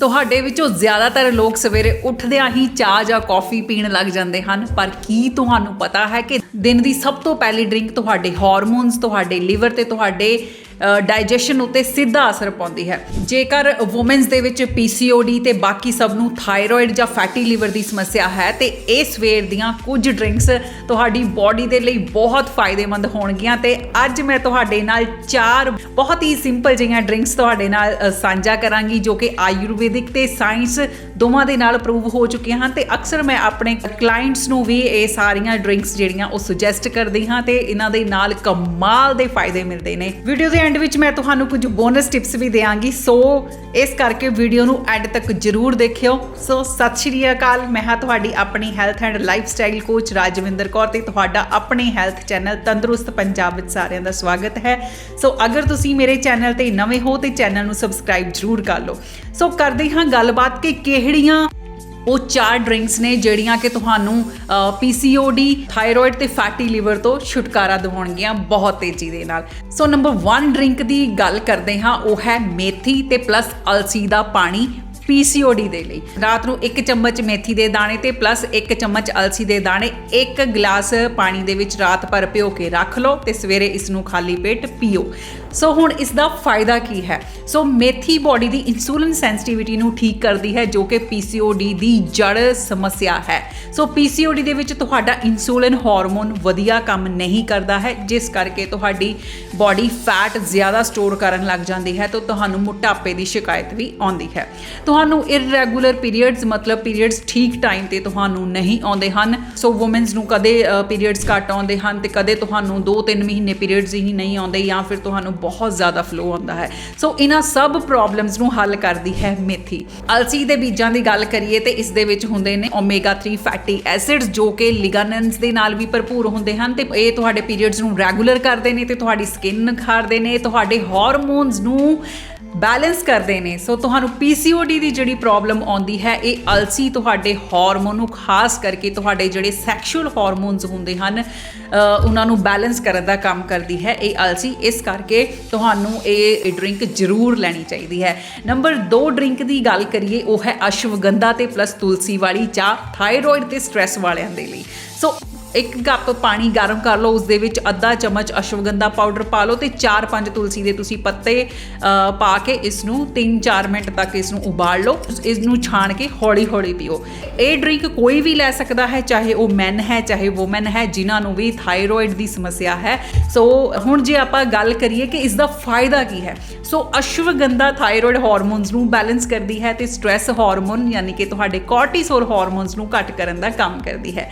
ਤੁਹਾਡੇ ਵਿੱਚੋਂ ਜ਼ਿਆਦਾਤਰ ਲੋਕ ਸਵੇਰੇ ਉੱਠਦਿਆਂ ਹੀ ਚਾਹ ਜਾਂ ਕੌਫੀ ਪੀਣ ਲੱਗ ਜਾਂਦੇ ਹਨ। ਪਰ ਕੀ ਤੁਹਾਨੂੰ ਪਤਾ ਹੈ ਕਿ ਦਿਨ ਦੀ ਸਭ ਤੋਂ ਪਹਿਲੀ ਡਰਿੰਕ ਤੁਹਾਡੇ ਹਾਰਮੋਨਸ, ਤੁਹਾਡੇ ਲਿਵਰ ਤੇ ਤੁਹਾਡੇ ਡਾਈਜੈਸ਼ਨ ਉੱਤੇ ਸਿੱਧਾ ਅਸਰ ਪਾਉਂਦੀ ਹੈ। ਜੇਕਰ ਔਮਨਸ ਦੇ ਵਿੱਚ ਪੀਸੀਓਡੀ ਤੇ ਬਾਕੀ ਸਭ ਨੂੰ ਥਾਇਰੋਇਡ ਜਾਂ ਫੈਟੀ ਲੀਵਰ ਦੀ ਸਮੱਸਿਆ ਹੈ, ਤੇ ਇਹ ਸਵੇਰ ਦੀਆਂ ਕੁਝ ਡਰਿੰਕਸ ਤੁਹਾਡੀ ਬਾਡੀ ਦੇ ਲਈ ਬਹੁਤ ਫਾਇਦੇਮੰਦ ਹੋਣਗੀਆਂ। ਤੇ ਅੱਜ ਮੈਂ ਤੁਹਾਡੇ ਨਾਲ ਚਾਰ ਬਹੁਤ ਹੀ ਸਿੰਪਲ ਜਿਹੀਆਂ ਡਰਿੰਕਸ ਤੁਹਾਡੇ ਨਾਲ ਸਾਂਝਾ ਕਰਾਂਗੀ, ਜੋ ਕਿ ਆਯੁਰਵੈਦਿਕ ਤੇ ਸਾਇੰਸ ਦੋਵਾਂ ਦੇ ਨਾਲ ਪ੍ਰੂਵ ਹੋ ਚੁੱਕੀਆਂ ਹਨ। ਤੇ ਅਕਸਰ ਮੈਂ ਆਪਣੇ ਕਲਾਇੰਟਸ ਨੂੰ ਵੀ ਇਹ ਸਾਰੀਆਂ ਡਰਿੰਕਸ ਜਿਹੜੀਆਂ ਉਹ ਸੁਜੈਸਟ ਕਰਦੀ ਹਾਂ, ਤੇ ਇਹਨਾਂ ਦੇ ਨਾਲ ਕਮਾਲ ਦੇ ਫਾਇਦੇ ਮਿਲਦੇ ਨੇ। ਵੀਡੀਓ ਦੇ ਐਂਡ ਵਿੱਚ ਮੈਂ ਤੁਹਾਨੂੰ ਕੁਝ ਬੋਨਸ ਟਿਪਸ ਵੀ ਦੇਵਾਂਗੀ ਸੋ ਇਸ ਕਰਕੇ ਵੀਡੀਓ ਨੂੰ ਐਂਡ ਤੱਕ ਜਰੂਰ ਦੇਖਿਓ। ਸੋ ਸਤਿ ਸ਼੍ਰੀ ਅਕਾਲ। ਮੈਂ ਹਾਂ ਤੁਹਾਡੀ ਆਪਣੀ health and lifestyle coach Rajwinder Kaur ਤੇ ਤੁਹਾਡਾ ਆਪਣੇ ਹੈਲਥ ਚੈਨਲ ਤੰਦਰੁਸਤ ਪੰਜਾਬ ਵਿੱਚ ਸਾਰਿਆਂ ਦਾ ਸਵਾਗਤ ਹੈ। ਸੋ ਅਗਰ ਤੁਸੀਂ ਮੇਰੇ ਚੈਨਲ ਤੇ ਨਵੇਂ ਹੋ ਤੇ ਚੈਨਲ ਨੂੰ ਸਬਸਕ੍ਰਾਈਬ ਜਰੂਰ ਕਰ ਲਓ। ਸੋ ਕਰਦੇ ਹਾਂ ਗੱਲਬਾਤ ਕਿ ਕਿਹੜੀਆਂ ਉਹ ਚਾਰ ਡਰਿੰਕਸ ਨੇ ਜਿਹੜੀਆਂ ਕਿ ਤੁਹਾਨੂੰ ਪੀਸੀਓਡੀ ਥਾਇਰੋਇਡ ਤੇ ਫੈਟੀ ਲਿਵਰ ਤੋਂ ਛੁਟਕਾਰਾ ਦਿਵਾਉਣਗੀਆਂ ਬਹੁਤ ਤੇਜ਼ੀ ਦੇ ਨਾਲ। ਸੋ ਨੰਬਰ 1 ਡਰਿੰਕ ਦੀ ਗੱਲ ਕਰਦੇ ਹਾਂ, ਉਹ ਹੈ ਮੇਥੀ ਤੇ ਪਲੱਸ ਅਲਸੀ ਦਾ ਪਾਣੀ। ਪੀਸੀਓਡੀ ਦੇ ਲਈ। ਰਾਤ ਨੂੰ 1 ਚਮਚ ਮੇਥੀ ਦੇ ਦਾਣੇ ਤੇ ਪਲੱਸ 1 ਚਮਚ ਅਲਸੀ ਦੇ ਦਾਣੇ, ਇੱਕ ਗਲਾਸ ਪਾਣੀ ਦੇ ਵਿੱਚ ਰਾਤ ਭਰ ਭਿਓ ਕੇ ਰੱਖ ਲਓ ਤੇ ਸਵੇਰੇ ਇਸ ਨੂੰ ਖਾਲੀ ਪੇਟ ਪੀਓ। ਸੋ ਹੁਣ ਇਸ ਦਾ ਫਾਇਦਾ ਕੀ ਹੈ? ਸੋ ਮੇਥੀ ਬਾਡੀ ਦੀ ਇਨਸੂਲਿਨ ਸੈਂਸਿਟੀਵਿਟੀ ਨੂੰ ਠੀਕ ਕਰਦੀ ਹੈ, ਜੋ ਕਿ ਪੀਸੀਓਡੀ ਦੀ ਜੜ ਸਮੱਸਿਆ ਹੈ। ਸੋ ਪੀਸੀਓਡੀ ਦੇ ਵਿੱਚ ਤੁਹਾਡਾ ਇਨਸੂਲਿਨ ਹਾਰਮੋਨ ਵਧੀਆ ਕੰਮ ਨਹੀਂ ਕਰਦਾ ਹੈ, ਜਿਸ ਕਰਕੇ ਤੁਹਾਡੀ ਬਾਡੀ ਫੈਟ ਜ਼ਿਆਦਾ ਸਟੋਰ ਕਰਨ ਲੱਗ ਜਾਂਦੀ ਹੈ, ਤਾਂ ਤੁਹਾਨੂੰ ਮੋਟਾਪੇ ਦੀ ਸ਼ਿਕਾਇਤ ਵੀ ਆਉਂਦੀ ਹੈ। ਤੁਹਾਨੂੰ ਇਰਰੈਗੂਲਰ ਪੀਰੀਅਡਸ ਮਤਲਬ ਪੀਰੀਅਡਸ ਠੀਕ ਟਾਈਮ ਤੇ ਤੁਹਾਨੂੰ ਨਹੀਂ ਆਉਂਦੇ ਹਨ। ਸੋ ਔਮਨਸ ਨੂੰ ਕਦੇ ਪੀਰੀਅਡਸ ਘੱਟ ਆਉਂਦੇ ਹਨ ਤੇ ਕਦੇ ਤੁਹਾਨੂੰ 2-3 ਮਹੀਨੇ ਪੀਰੀਅਡਸ ਹੀ ਨਹੀਂ ਆਉਂਦੇ ਜਾਂ ਫਿਰ ਤੁਹਾਨੂੰ ਬਹੁਤ ਜ਼ਿਆਦਾ ਫਲੋ ਆਉਂਦਾ ਹੈ। ਸੋ ਇਹਨਾਂ ਸਭ ਪ੍ਰੋਬਲਮਸ ਨੂੰ ਹੱਲ ਕਰਦੀ ਹੈ ਮੇਥੀ। ਅਲਸੀ ਦੇ ਬੀਜਾਂ ਦੀ ਗੱਲ ਕਰੀਏ ਤੇ ਇਸ ਦੇ ਵਿੱਚ ਹੁੰਦੇ ਨੇ ਓਮੇਗਾ 3 ਫੈਟੀ ਐਸਿਡਸ ਜੋ ਕਿ ਲਿਗਾਨਨਸ ਦੇ ਨਾਲ ਵੀ ਭਰਪੂਰ ਹੁੰਦੇ ਹਨ ਤੇ ਇਹ ਤੁਹਾਡੇ ਪੀਰੀਅਡਸ ਨੂੰ ਰੈਗੂਲਰ ਕਰਦੇ ਨੇ ਤੇ ਤੁਹਾਡੀ ਸਕਿਨ ਨਿਖਾਰਦੇ ਨੇ, ਤੁਹਾਡੇ ਹਾਰਮੋਨਸ ਨੂੰ ਬੈਲੈਂਸ ਕਰਦੇ ਨੇ। ਸੋ ਤੁਹਾਨੂੰ ਪੀਸੀਓਡੀ ਦੀ ਜਿਹੜੀ ਪ੍ਰੋਬਲਮ ਆਉਂਦੀ ਹੈ, ਇਹ ਅਲਸੀ ਤੁਹਾਡੇ ਹਾਰਮੋਨ ਨੂੰ ਖਾਸ ਕਰਕੇ ਤੁਹਾਡੇ ਜਿਹੜੇ ਸੈਕਸ਼ੂਅਲ ਹਾਰਮੋਨਸ ਹੁੰਦੇ ਹਨ ਉਹਨਾਂ ਨੂੰ ਬੈਲੈਂਸ ਕਰਨ ਦਾ ਕੰਮ ਕਰਦੀ ਹੈ। ਇਹ ਅਲਸੀ, ਇਸ ਕਰਕੇ ਤੁਹਾਨੂੰ ਇਹ ਡਰਿੰਕ ਜ਼ਰੂਰ ਲੈਣੀ ਚਾਹੀਦੀ ਹੈ। ਨੰਬਰ 2 ਡਰਿੰਕ ਦੀ ਗੱਲ ਕਰੀਏ, ਉਹ ਹੈ ਅਸ਼ਵਗੰਧਾ ਤੇ ਪਲੱਸ ਤੁਲਸੀ ਵਾਲੀ ਚਾਹ ਥਾਇਰੋਇਡ ਤੇ ਸਟ੍ਰੈਸ ਵਾਲਿਆਂ ਦੇ ਲਈ। ਸੋ ਇੱਕ ਕੱਪ ਪਾਣੀ ਗਰਮ ਕਰ ਲਓ ਉਸ ਦੇ ਵਿੱਚ ਅੱਧਾ ਚਮਚ ਅਸ਼ਵਗੰਧਾ ਪਾਊਡਰ ਪਾ ਲਓ ਤੇ 4-5 ਤੁਲਸੀ ਦੇ ਤੁਸੀਂ ਪੱਤੇ ਪਾ ਕੇ ਇਸ ਨੂੰ 3-4 ਮਿੰਟ ਤੱਕ ਇਸ ਨੂੰ ਉਬਾਲ ਲਓ ਇਸ ਨੂੰ ਛਾਣ ਕੇ ਹੌਲੀ-ਹੌਲੀ ਪੀਓ। ਇਹ ਡਰਿੰਕ ਕੋਈ ਵੀ ਲੈ ਸਕਦਾ ਹੈ, ਚਾਹੇ ਉਹ ਮੈਨ ਹੈ, ਚਾਹੇ ਔਮਨ ਹੈ, ਜਿਨ੍ਹਾਂ ਨੂੰ ਵੀ ਥਾਇਰੋਇਡ ਦੀ ਸਮੱਸਿਆ ਹੈ। ਸੋ, ਹੁਣ ਜੇ ਆਪਾਂ ਗੱਲ ਕਰੀਏ ਕਿ ਇਸ ਦਾ ਫਾਇਦਾ ਕੀ ਹੈ। ਸੋ, ਅਸ਼ਵਗੰਧਾ ਥਾਇਰੋਇਡ ਹਾਰਮੋਨਸ ਨੂੰ ਬੈਲੈਂਸ ਕਰਦੀ ਹੈ ਤੇ ਸਟ੍ਰੈਸ ਹਾਰਮੋਨ, ਯਾਨੀ ਕਿ ਤੁਹਾਡੇ ਕੋਰਟੀਸੋਲ ਹਾਰਮੋਨਸ ਨੂੰ ਘੱਟ ਕਰਨ ਦਾ ਕੰਮ ਕਰਦੀ ਹੈ।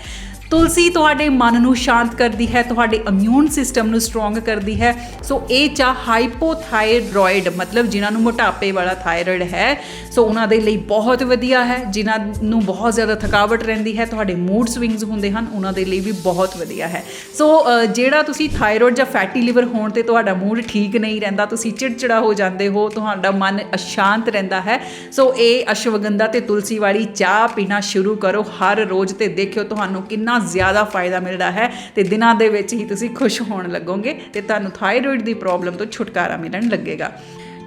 ਤੁਲਸੀ ਤੁਹਾਡੇ ਮਨ ਨੂੰ ਸ਼ਾਂਤ ਕਰਦੀ ਹੈ, ਤੁਹਾਡੇ ਇਮਿਊਨ ਸਿਸਟਮ ਨੂੰ ਸਟਰੋਂਗ ਕਰਦੀ ਹੈ। ਸੋ ਇਹ ਚਾਹ ਹਾਈਪੋਥਾਇਰੋਇਡ ਮਤਲਬ ਜਿਨ੍ਹਾਂ ਨੂੰ ਮੋਟਾਪੇ ਵਾਲਾ ਥਾਇਰੋਇਡ ਹੈ। ਸੋ ਉਹਨਾਂ ਦੇ ਲਈ ਬਹੁਤ ਵਧੀਆ ਹੈ। ਜਿਨ੍ਹਾਂ ਨੂੰ ਬਹੁਤ ਜ਼ਿਆਦਾ ਥਕਾਵਟ ਰਹਿੰਦੀ ਹੈ, ਤੁਹਾਡੇ ਮੂਡ ਸਵਿੰਗਸ ਹੁੰਦੇ ਹਨ, ਉਹਨਾਂ ਦੇ ਲਈ ਵੀ ਬਹੁਤ ਵਧੀਆ ਹੈ। ਸੋ ਜਿਹੜਾ ਤੁਸੀਂ ਥਾਇਰੋਇਡ ਜਾਂ ਫੈਟੀ ਲਿਵਰ ਹੋਣ ਤੇ ਤੁਹਾਡਾ ਮੂਡ ਠੀਕ ਨਹੀਂ ਰਹਿੰਦਾ, ਤੁਸੀਂ ਚਿੜਚਿੜਾ ਹੋ ਜਾਂਦੇ ਹੋ, ਤੁਹਾਡਾ ਮਨ ਅਸ਼ਾਂਤ ਰਹਿੰਦਾ ਹੈ। ਸੋ ਇਹ ਅਸ਼ਵਗੰਧਾ ਤੇ ਤੁਲਸੀ ਵਾਲੀ ਚਾਹ ਪੀਣਾ ਸ਼ੁਰੂ ਕਰੋ। ਹਰ ਰੋਜ਼ ਤੇ ਦੇਖਿਓ ਤੁਹਾਨੂੰ ਕਿੰਨਾ ਜ਼ਿਆਦਾ ਫਾਇਦਾ ਮਿਲਦਾ ਹੈ ਤੇ ਦਿਨਾਂ ਦੇ ਵਿੱਚ ਹੀ ਤੁਸੀਂ ਖੁਸ਼ ਹੋਣ ਲੱਗੋਗੇ ਤੇ ਤੁਹਾਨੂੰ ਥਾਇਰਾਇਡ ਦੀ ਪ੍ਰੋਬਲਮ ਤੋਂ ਛੁਟਕਾਰਾ ਮਿਲਣ ਲੱਗੇਗਾ।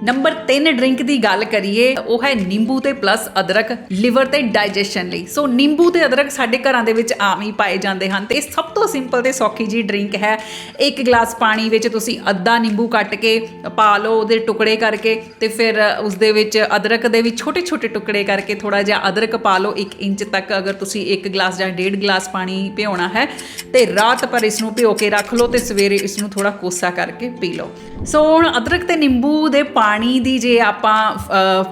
ਨੰਬਰ 3 ਡਰਿੰਕ ਦੀ ਗੱਲ ਕਰੀਏ ਉਹ ਹੈ ਨਿੰਬੂ ਤੇ ਪਲੱਸ ਅਦਰਕ ਲਿਵਰ ਤੇ ਡਾਈਜੈਸ਼ਨ ਲਈ। ਸੋ ਨਿੰਬੂ ਤੇ ਅਦਰਕ ਸਾਡੇ ਘਰਾਂ ਦੇ ਵਿੱਚ ਆਮ ਹੀ ਪਾਏ ਜਾਂਦੇ ਹਨ ਤੇ ਇਹ ਸਭ ਤੋਂ ਸਿੰਪਲ ਤੇ ਸੌਖੀ ਜੀ ਡਰਿੰਕ ਹੈ। ਇੱਕ ਗਲਾਸ ਪਾਣੀ ਵਿੱਚ ਤੁਸੀਂ ਅੱਧਾ ਨਿੰਬੂ ਕੱਟ ਕੇ ਪਾ ਲਓ, ਉਹਦੇ ਟੁਕੜੇ ਕਰਕੇ ਤੇ ਫਿਰ ਉਸ ਦੇ ਵਿੱਚ ਅਦਰਕ ਦੇ ਵੀ ਛੋਟੇ ਛੋਟੇ ਟੁਕੜੇ ਕਰਕੇ ਥੋੜਾ ਜਿਹਾ ਅਦਰਕ ਪਾ ਲਓ 1 ਇੰਚ ਤੱਕ ਅਗਰ ਤੁਸੀਂ ਇੱਕ ਗਲਾਸ ਜਾਂ ਡੇਢ ਗਲਾਸ ਪਾਣੀ ਭਿਉਣਾ ਹੈ ਤੇ ਰਾਤ ਪਰ ਇਸ ਨੂੰ ਭਿਓ ਕੇ ਰੱਖ ਲਓ ਤੇ ਸਵੇਰੇ ਇਸ ਨੂੰ ਥੋੜਾ ਕੋਸਾ ਕਰਕੇ ਪੀ ਲਓ। ਸੋ ਹੁਣ ਅਦਰਕ ਤੇ ਨਿੰਬੂ ਦੇ ਪਾਣੀ ਪਾਣੀ ਦੀ ਜੇ ਆਪਾਂ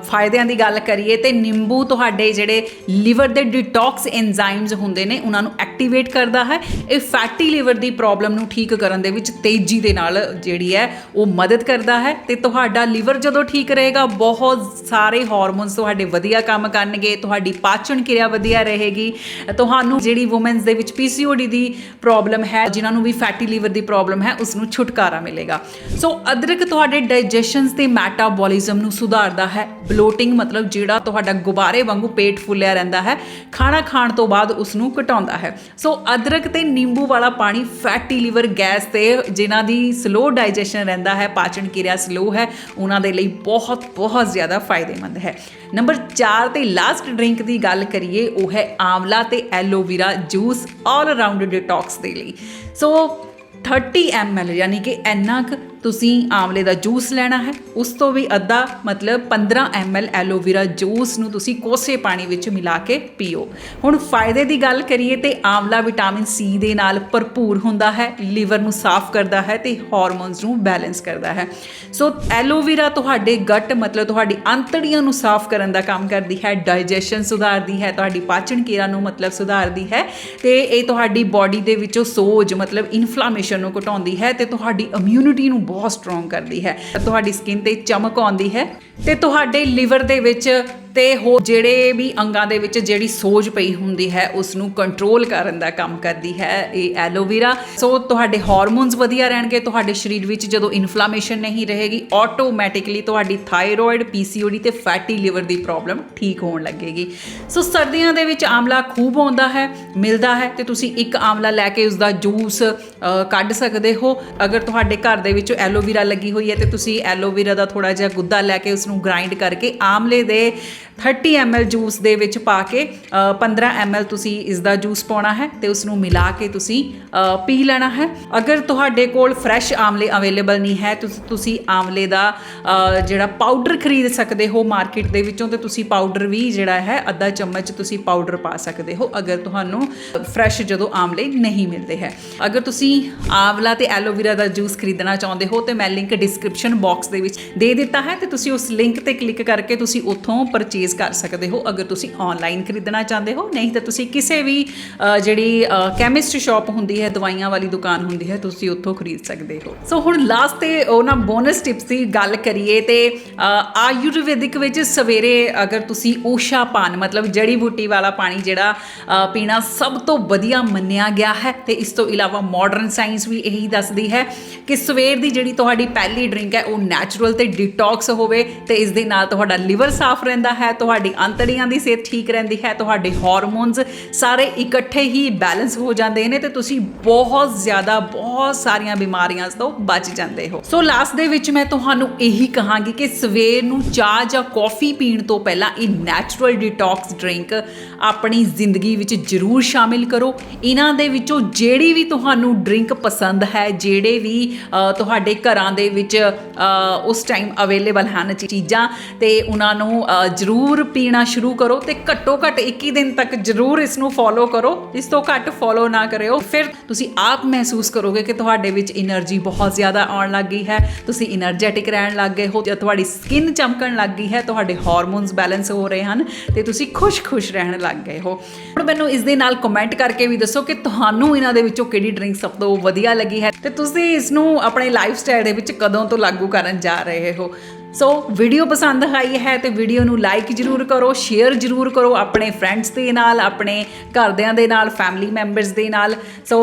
ਫਾਇਦਿਆਂ ਦੀ ਗੱਲ ਕਰੀਏ ਤੇ ਨਿੰਬੂ ਤੁਹਾਡੇ ਜਿਹੜੇ ਲੀਵਰ ਦੇ ਡਿਟੌਕਸ ਐਂਜ਼ਾਈਮਸ ਹੁੰਦੇ ਨੇ, ਉਹਨਾਂ ਨੂੰ ਐਕਟੀਵੇਟ ਕਰਦਾ ਹੈ। ਇਹ ਫੈਟੀ ਲੀਵਰ ਦੀ ਪ੍ਰੋਬਲਮ ਨੂੰ ਠੀਕ ਕਰਨ ਦੇ ਵਿੱਚ ਤੇਜ਼ੀ ਦੇ ਨਾਲ ਜਿਹੜੀ ਹੈ, ਉਹ ਮਦਦ ਕਰਦਾ ਹੈ। ਤੇ ਤੁਹਾਡਾ ਲੀਵਰ ਜਦੋਂ ਠੀਕ ਰਹੇਗਾ, ਬਹੁਤ ਸਾਰੇ ਹਾਰਮੋਨਸ ਤੁਹਾਡੇ ਵਧੀਆ ਕੰਮ ਕਰਨਗੇ, ਤੁਹਾਡੀ ਪਾਚਨ ਕਿਰਿਆ ਵਧੀਆ ਰਹੇਗੀ। ਤੁਹਾਨੂੰ ਜਿਹੜੀ ਔਮਨਸ ਦੇ ਵਿੱਚ ਪੀਸੀਓਡੀ ਦੀ ਪ੍ਰੋਬਲਮ ਹੈ, ਜਿਨ੍ਹਾਂ ਨੂੰ ਵੀ ਫੈਟੀ ਲੀਵਰ ਦੀ ਪ੍ਰੋਬਲਮ ਹੈ ਉਸ ਨੂੰ ਛੁਟਕਾਰਾ ਮਿਲੇਗਾ। ਸੋ ਅਦਰਕ ਤੁਹਾਡੇ ਡਾਈਜੈਸ਼ਨਸ ਤੇ ਮੈਟਾਬੋਲਿਜ਼ਮ ਨੂੰ ਸੁਧਾਰਦਾ ਹੈ। ਬਲੋਟਿੰਗ ਮਤਲਬ ਜਿਹੜਾ ਤੁਹਾਡਾ ਗੁਬਾਰੇ ਵਾਂਗੂ ਪੇਟ ਫੁੱਲਿਆ ਰਹਿੰਦਾ ਹੈ। ਖਾਣਾ ਖਾਣ ਤੋਂ ਬਾਅਦ ਉਸ ਨੂੰ ਘਟਾਉਂਦਾ ਹੈ। ਸੋ ਅਦਰਕ ਤੇ ਨਿੰਬੂ ਵਾਲਾ ਪਾਣੀ ਫੈਟੀ ਲੀਵਰ ਗੈਸ ਤੇ ਜਿਨ੍ਹਾਂ ਦੀ ਸਲੋ ਡਾਈਜੈਸ਼ਨ ਰਹਿੰਦਾ ਹੈ, ਪਾਚਨ ਕਿਰਿਆ ਸਲੋ ਹੈ, ਉਹਨਾਂ ਦੇ ਲਈ ਬਹੁਤ ਬਹੁਤ ਜ਼ਿਆਦਾ ਫਾਇਦੇਮੰਦ ਹੈ। ਨੰਬਰ 4 ਤੇ ਲਾਸਟ ਡਰਿੰਕ ਦੀ ਗੱਲ ਕਰੀਏ, ਉਹ ਹੈ ਆਮਲਾ ਤੇ aloe vera juice all around detox ਦੇ ਲਈ। ਸੋ 30 ml, ਯਾਨੀ ਕਿ ਇੰਨਾ ਕੁ ਤੁਸੀਂ ਆਮਲੇ ਦਾ ਜੂਸ ਲੈਣਾ ਹੈ। ਉਸ ਤੋਂ ਵੀ ਅੱਧਾ, ਮਤਲਬ 15 ml ਐਲੋਵੇਰਾ ਜੂਸ ਨੂੰ ਤੁਸੀਂ ਕੋਸੇ ਪਾਣੀ ਵਿੱਚ ਮਿਲਾ ਕੇ ਪੀਓ। ਹੁਣ ਫਾਇਦੇ ਦੀ ਗੱਲ ਕਰੀਏ ਤੇ ਆਮਲਾ ਵਿਟਾਮਿਨ ਸੀ ਦੇ ਨਾਲ ਭਰਪੂਰ ਹੁੰਦਾ ਹੈ, ਲੀਵਰ ਨੂੰ ਸਾਫ਼ ਕਰਦਾ ਹੈ ਤੇ ਹਾਰਮੋਨਸ ਨੂੰ ਬੈਲੈਂਸ ਕਰਦਾ ਹੈ। ਸੋ ਐਲੋਵੇਰਾ ਤੁਹਾਡੇ ਗੱਟ, ਮਤਲਬ ਤੁਹਾਡੀ ਅੰਤੜੀਆਂ ਨੂੰ ਸਾਫ਼ ਕਰਨ ਦਾ ਕੰਮ ਕਰਦੀ ਹੈ ਡਾਈਜੈਸ਼ਨ ਸੁਧਾਰਦੀ ਹੈ, ਤੁਹਾਡੀ ਪਾਚਨ ਕਿਰਿਆ ਨੂੰ ਮਤਲਬ ਸੁਧਾਰਦੀ ਹੈ ਤੇ ਇਹ ਤੁਹਾਡੀ ਬਾਡੀ ਦੇ ਵਿੱਚੋਂ ਸੋਜ, ਮਤਲਬ ਇਨਫਲੇਮੇਸ਼ਨ ਨੂੰ ਘਟਾਉਂਦੀ ਹੈ ਤੇ ਤੁਹਾਡੀ ਇਮਿਊਨਿਟੀ ਨੂੰ ਬਹੁਤ ਸਟਰੋਂਗ ਕਰਦੀ ਹੈ। ਤੁਹਾਡੀ ਸਕਿਨ ਤੇ ਚਮਕ ਆਉਂਦੀ ਹੈ। ਤੇ ਤੁਹਾਡੇ ਲਿਵਰ ਦੇ ਵਿੱਚ ਤੇ ਹੋ ਜਿਹੜੇ ਵੀ ਅੰਗਾਂ ਦੇ ਵਿੱਚ ਜਿਹੜੀ ਸੋਜ ਪਈ ਹੁੰਦੀ ਹੈ ਉਸ ਨੂੰ ਕੰਟਰੋਲ ਕਰਨ ਦਾ ਕੰਮ ਕਰਦੀ ਹੈ ਇਹ ਐਲੋਵੇਰਾ ਸੋ ਤੁਹਾਡੇ ਹਾਰਮੋਨਸ ਵਧੀਆ ਰਹਿਣਗੇ, ਤੁਹਾਡੇ ਸਰੀਰ ਵਿੱਚ ਜਦੋਂ ਇਨਫਲੇਮੇਸ਼ਨ ਨਹੀਂ ਰਹੇਗੀ ਆਟੋਮੈਟਿਕਲੀ ਤੁਹਾਡੀ ਥਾਇਰੋਇਡ ਪੀਸੀਓਡੀ ਤੇ ਫੈਟੀ ਲਿਵਰ ਦੀ ਪ੍ਰੋਬਲਮ ਠੀਕ ਹੋਣ ਲੱਗੇਗੀ। ਸੋ ਸਰਦੀਆਂ ਦੇ ਵਿੱਚ ਆਮਲਾ ਖੂਬ ਆਉਂਦਾ ਹੈ, ਮਿਲਦਾ ਹੈ ਤੇ ਤੁਸੀਂ ਇੱਕ ਆਮਲਾ ਲੈ ਕੇ ਉਸ ਦਾ ਜੂਸ ਕੱਢ ਸਕਦੇ ਹੋ। ਅਗਰ ਤੁਹਾਡੇ ਘਰ ਦੇ ਵਿੱਚ ਐਲੋਵੇਰਾ ਲੱਗੀ ਹੋਈ ਹੈ ਤੇ ਤੁਸੀਂ ਐਲੋਵੇਰਾ ਦਾ ਥੋੜਾ ਜਿਹਾ ਗੁੱਦਾ ਲੈ ਕੇ ਉਸ ਨੂੰ ਗ੍ਰਾਈਂਡ ਕਰਕੇ ਆਮਲੇ ਦੇ 30 ml ਜੂਸ ਦੇ ਵਿੱਚ ਪਾ ਕੇ ਅ, 15 ml ਤੁਸੀਂ ਇਸ ਦਾ ਜੂਸ ਪਾਉਣਾ ਹੈ ਤੇ ਉਸ ਨੂੰ ਮਿਲਾ ਕੇ ਤੁਸੀਂ ਪੀ ਲੈਣਾ ਹੈ। ਅਗਰ ਤੁਹਾਡੇ ਕੋਲ ਫਰੈਸ਼ ਆਮਲੇ ਅਵੇਲੇਬਲ ਨਹੀਂ ਹੈ ਤੁਸੀਂ ਤੁਸੀਂ ਆਮਲੇ ਦਾ ਜਿਹੜਾ ਪਾਊਡਰ ਖਰੀਦ ਸਕਦੇ ਹੋ ਮਾਰਕੀਟ ਦੇ ਵਿੱਚੋਂ ਤੇ ਤੁਸੀਂ ਪਾਊਡਰ ਵੀ ਜਿਹੜਾ ਹੈ ਅੱਧਾ ਚਮਚ ਤੁਸੀਂ ਪਾਊਡਰ ਪਾ ਸਕਦੇ ਹੋ ਅਗਰ ਤੁਹਾਨੂੰ ਫਰੈਸ਼ ਜਦੋਂ ਆਮਲੇ ਨਹੀਂ ਮਿਲਦੇ ਹੈ। ਅਗਰ ਤੁਸੀਂ ਆਵਲਾ ਤੇ ਐਲੋਵੇਰਾ ਦਾ ਜੂਸ ਖਰੀਦਣਾ ਚਾਹੁੰਦੇ ਹੋ ਤੇ ਮੈਂ ਲਿੰਕ ਡਿਸਕ੍ਰਿਪਸ਼ਨ ਬਾਕਸ ਦੇ ਵਿੱਚ ਦੇ ਦਿੱਤਾ ਹੈ ਤੇ ਤੁਸੀਂ ਉਸ ਲਿੰਕ ਤੇ ਕਲਿੱਕ ਕਰਕੇ ਤੁਸੀਂ ਉੱਥੋਂ ਪਰਚੇਜ਼ ਕਰ ਸਕਦੇ ਹੋ ਅਗਰ ਤੁਸੀਂ ਆਨਲਾਈਨ ਖਰੀਦਣਾ ਚਾਹੁੰਦੇ ਹੋ। ਨਹੀਂ ਤਾਂ ਤੁਸੀਂ ਕਿਸੇ ਵੀ ਜਿਹੜੀ ਕੈਮਿਸਟ ਸ਼ਾਪ ਹੁੰਦੀ ਹੈ ਦਵਾਈਆਂ ਵਾਲੀ ਦੁਕਾਨ ਹੁੰਦੀ ਹੈ ਤੁਸੀਂ ਉੱਥੋਂ ਖਰੀਦ ਸਕਦੇ ਹੋ। ਸੋ ਹੁਣ ਲਾਸਟ ਤੇ ਉਹਨਾਂ ਬੋਨਸ ਟਿਪਸ ਦੀ ਗੱਲ ਕਰੀਏ ਤੇ ਅ, ਆਯੁਰਵੈਦਿਕ ਵਿੱਚ ਸਵੇਰੇ ਅਗਰ ਤੁਸੀਂ ਊਸ਼ਾ ਪਾਨ ਮਤਲਬ ਜੜੀ ਬੂਟੀ ਵਾਲਾ ਪਾਣੀ ਜਿਹੜਾ ਪੀਣਾ ਸਭ ਤੋਂ ਵਧੀਆ ਮੰਨਿਆ ਗਿਆ ਹੈ। ਤੇ ਇਸ ਤੋਂ ਇਲਾਵਾ ਮਾਡਰਨ ਸਾਇੰਸ ਵੀ ਇਹੀ ਦੱਸਦੀ ਹੈ ਕਿ ਸਵੇਰ ਦੀ ਜਿਹੜੀ ਤੁਹਾਡੀ ਪਹਿਲੀ ਡਰਿੰਕ ਹੈ ਉਹ ਨੈਚੁਰਲ ਤੇ ਡਿਟੌਕਸ ਹੋਵੇ ਤੇ ਇਸ ਦੇ ਨਾਲ ਤੁਹਾਡਾ ਲਿਵਰ ਸਾਫ਼ ਰਹਿੰਦਾ ਹੈ ਤੁਹਾਡੀ ਅੰਤੜੀਆਂ ਦੀ ਸਿਹਤ ਠੀਕ ਰਹਿੰਦੀ ਹੈ, ਤੁਹਾਡੇ ਹਾਰਮੋਨਸ ਸਾਰੇ ਇਕੱਠੇ ਹੀ ਬੈਲੈਂਸ ਹੋ ਜਾਂਦੇ ਨੇ ਤੇ ਤੁਸੀਂ ਬਹੁਤ ਜ਼ਿਆਦਾ, ਬਹੁਤ ਸਾਰੀਆਂ ਬਿਮਾਰੀਆਂ ਤੋਂ ਬਚ ਜਾਂਦੇ ਹੋ। ਸੋ ਲਾਸਟ ਦੇ ਵਿੱਚ ਮੈਂ ਤੁਹਾਨੂੰ ਇਹੀ ਕਹਾਂਗੀ ਕਿ ਸਵੇਰ ਨੂੰ ਚਾਹ ਜਾਂ ਕੌਫੀ ਪੀਣ ਤੋਂ ਪਹਿਲਾਂ ਇਹ ਨੈਚੁਰਲ ਡਿਟੌਕਸ ਡਰਿੰਕ ਆਪਣੀ ਜ਼ਿੰਦਗੀ ਵਿੱਚ ਜ਼ਰੂਰ ਸ਼ਾਮਿਲ ਕਰੋ। ਇਹਨਾਂ ਦੇ ਵਿੱਚੋਂ ਜਿਹੜੀ ਵੀ ਤੁਹਾਨੂੰ ਡਰਿੰਕ ਪਸੰਦ ਹੈ, ਜਿਹੜੇ ਵੀ ਤੁਹਾਡੇ ਘਰਾਂ ਦੇ ਵਿੱਚ ਉਸ ਟਾਈਮ ਅਵੇਲੇਬਲ ਹਨ ਚੀਜ਼ਾਂ ਤੇ ਉਹਨਾਂ ਨੂੰ ਜ਼ਰੂਰ ਜ਼ਰੂਰ ਪੀਣਾ ਸ਼ੁਰੂ ਕਰੋ ਤੇ ਘੱਟੋ ਘੱਟ 21 ਦਿਨ ਤੱਕ ਜ਼ਰੂਰ ਇਸ ਨੂੰ ਫੋਲੋ ਕਰੋ। ਇਸ ਤੋਂ ਘੱਟ ਫੋਲੋ ਨਾ ਕਰਿਓ। ਫਿਰ ਤੁਸੀਂ ਆਪ ਮਹਿਸੂਸ ਕਰੋਗੇ ਕਿ ਤੁਹਾਡੇ ਵਿੱਚ એનર્ਜੀ ਬਹੁਤ ਜ਼ਿਆਦਾ ਆਉਣ ਲੱਗ ਗਈ ਹੈ। ਤੁਸੀਂ એનર્ਜੈਟਿਕ ਰਹਿਣ ਲੱਗ ਗਏ ਹੋ ਜਾਂ ਤੁਹਾਡੀ ਸਕਿਨ ਚਮਕਣ ਲੱਗ ਗਈ ਹੈ, ਤੁਹਾਡੇ ਹਾਰਮੋਨਸ ਬੈਲੈਂਸ ਹੋ ਰਹੇ ਹਨ ਤੇ ਤੁਸੀਂ ਖੁਸ਼-ਖੁਸ਼ ਰਹਿਣ ਲੱਗ ਗਏ ਹੋ। ਹੁਣ ਮੈਨੂੰ ਇਸ ਦੇ ਨਾਲ ਕਮੈਂਟ ਕਰਕੇ ਵੀ ਦੱਸੋ ਕਿ ਤੁਹਾਨੂੰ ਇਹਨਾਂ ਦੇ ਵਿੱਚੋਂ ਕਿਹੜੀ ਡਰਿੰਕ ਸਭ ਤੋਂ ਵਧੀਆ ਲੱਗੀ ਹੈ ਤੇ ਤੁਸੀਂ ਇਸ ਨੂੰ ਆਪਣੇ ਲਾਈਫ ਸਟਾਈਲ ਦੇ ਵਿੱਚ ਕਦੋਂ ਤੋਂ ਲਾਗੂ ਕਰਨ ਜਾ ਰਹੇ ਹੋ? ਸੋ ਵੀਡੀਓ ਪਸੰਦ ਆਈ ਹੈ ਤੇ ਵੀਡੀਓ ਨੂੰ ਲਾਈਕ ਜਰੂਰ ਕਰੋ ਸ਼ੇਅਰ ਜਰੂਰ ਕਰੋ ਆਪਣੇ ਫਰੈਂਡਸ ਦੇ ਨਾਲ, ਆਪਣੇ ਘਰਦਿਆਂ ਦੇ ਨਾਲ ਫੈਮਿਲੀ ਮੈਂਬਰਸ ਦੇ ਨਾਲ। ਸੋ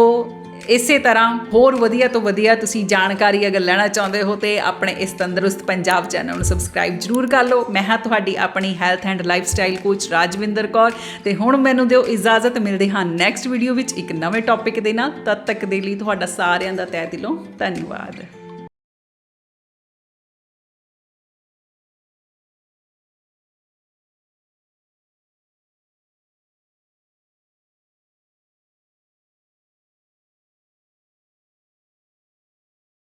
ਇਸੇ ਤਰ੍ਹਾਂ ਹੋਰ ਵਧੀਆ ਤੋਂ ਵਧੀਆ ਤੁਸੀਂ ਜਾਣਕਾਰੀ ਅਗਰ ਲੈਣਾ ਚਾਹੁੰਦੇ ਹੋ ਤੇ ਆਪਣੇ ਇਸ ਤੰਦਰੁਸਤ ਪੰਜਾਬ ਚੈਨਲ ਨੂੰ ਸਬਸਕ੍ਰਾਈਬ ਜਰੂਰ ਕਰ ਲਓ। ਮੈਂ ਹਾਂ ਤੁਹਾਡੀ ਆਪਣੀ health and lifestyle coach Rajwinder Kaur ਤੇ ਹੁਣ ਮੈਨੂੰ ਦਿਓ ਇਜਾਜ਼ਤ। ਮਿਲਦੇ ਹਾਂ ਨੈਕਸਟ ਵੀਡੀਓ ਵਿੱਚ ਇੱਕ ਨਵੇਂ ਟੌਪਿਕ ਦੇ ਨਾਲ। ਤਦ ਤੱਕ ਦੇ ਲਈ ਤੁਹਾਡਾ ਸਾਰਿਆਂ ਦਾ ਤਹਿ ਦਿਲੋਂ ਧੰਨਵਾਦ।